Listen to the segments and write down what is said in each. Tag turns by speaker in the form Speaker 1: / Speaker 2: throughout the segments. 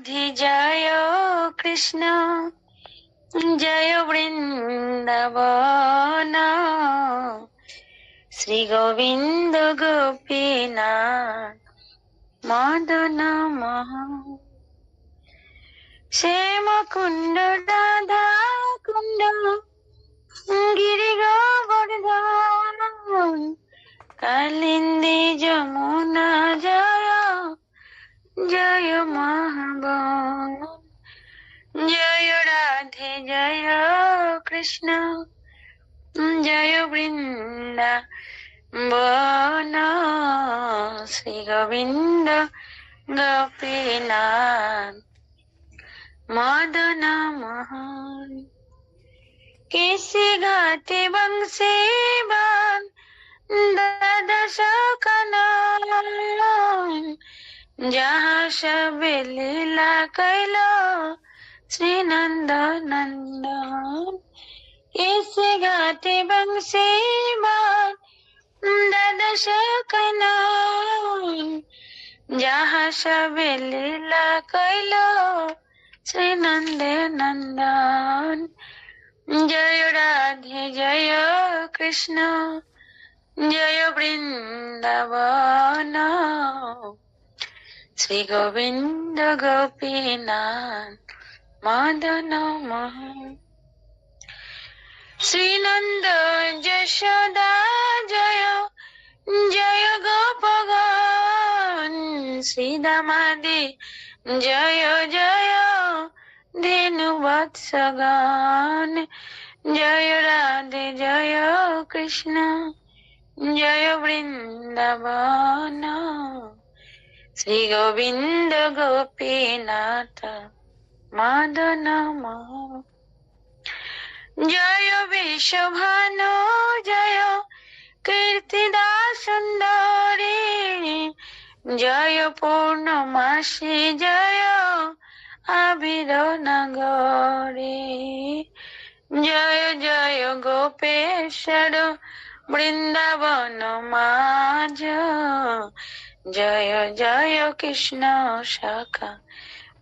Speaker 1: রাধে জয় কৃষ্ণ জয় বৃন্দাবন শ্রী গোবিন্দ গোপীনা মদন মহ শ্যাম কুণ্ড কৃষ্ণ, জয় বৃন্দা বন শ্রী গোবিন্দ, গোপীনাথ, মদন মোহন। কেসি ঘাটে বংশী বান, দ্বাদশ কানন। যাহা সব লীলা কৈল শ্রী নন্দ নন্দন কেসি ঘাটে বংশী দ্বাদশ কানন যাহা সব লীলা কৈল শ্রী নন্দে নন্দন জয় রাধে জয় কৃষ্ণ জয় বৃন্দাবন শ্রী গোবিন্দ গোপীনাথ মদন মোহন শ্রীনন্দ যশোদা জয় জয় গোপগণ শ্রীদামাদি জয় জয় ধেনু বৎসগণ জয় রাধে জয় কৃষ্ণ জয় বৃন্দাবন শ্রী গোবিন্দ গোপীনাথ মদন জয় বিশ্বভানু, জয় কীর্তিদা সুন্দরী জয় পূর্ণমাসী, জয় আবির নগরী জয় জয় গোপেশ্বর, বৃন্দাবন মাঝ। জয় জয় কৃষ্ণ শাখা।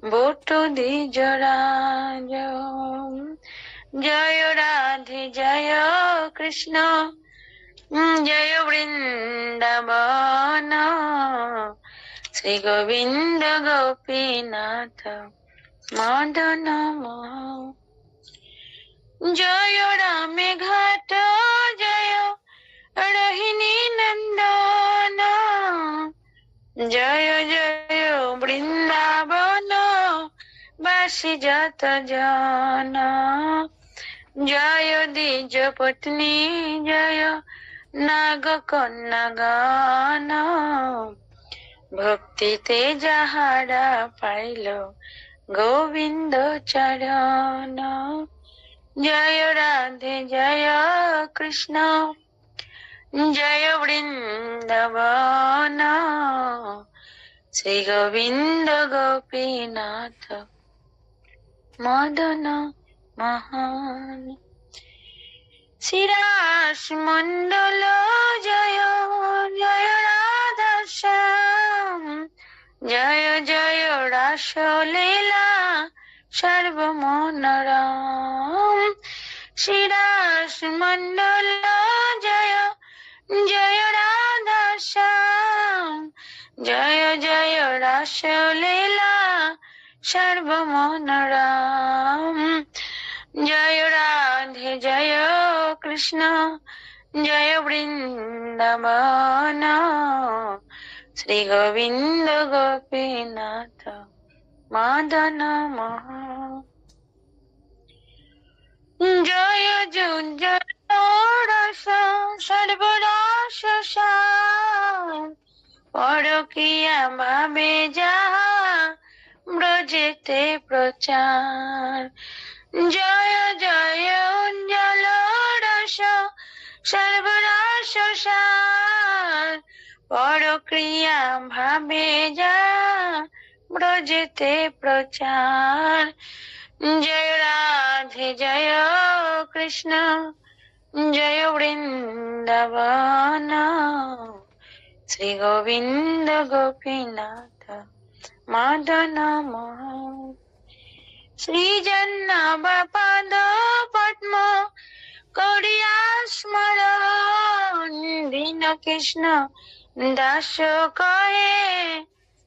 Speaker 1: বটু দ্বিজরাজ জয় রাধে, জয় কৃষ্ণ। জয় বৃন্দাবন। শ্রী গোবিন্দ গোপীনাথ মদন জয় রামে ঘাট, জয় রোহিণী নন্দন। জয় যত জন জয় দ্বিজ পত্নী জয় নাগ কন্যা গান ভক্তিতে যাহারা পাইল গোবিন্দ চরণ জয় রাধে জয় কৃষ্ণ জয় বৃন্দাবন শ্রী গোবিন্দ গোপীনাথ মদন মহান। শ্রীরাস মন্ডল জয় জয় রাধা শ্যাম। জয় জয় রাস লীলা সর্বমনোরম শ্রীরাস মন্ডল জয় জয় রাধা শ্যাম। জয় জয় রাস লীলা সর্বমনোরম। জয় রাধে, জয় কৃষ্ণ, জয় বৃন্দাবন। শ্রী গোবিন্দ গোপীনাথ মদন জয় জয় সর্বরাস পরকিয়া ভাবে ব্রজেতে প্রচার। জয় জয়, উজ্জ্বল রস সর্বরাস পরক্রিয়া ভাবে যা, ব্রজেতে প্রচার। জয় রাধে, জয় কৃষ্ণ, জয় বৃন্দাবন। শ্রী গোবিন্দ গোপীনাথ মদন মোহন শ্রীজন্নবপদ পদ্ম করিয়া স্মরণ কৃষ্ণ দাস কহে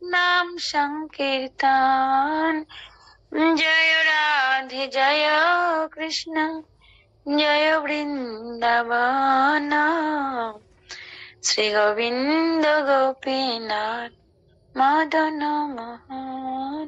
Speaker 1: নাম সংকীর্তন। জয় রাধে, জয় কৃষ্ণ, জয় বৃন্দাবন। শ্রী গোবিন্দ গোপীনাথ মদন মোহন।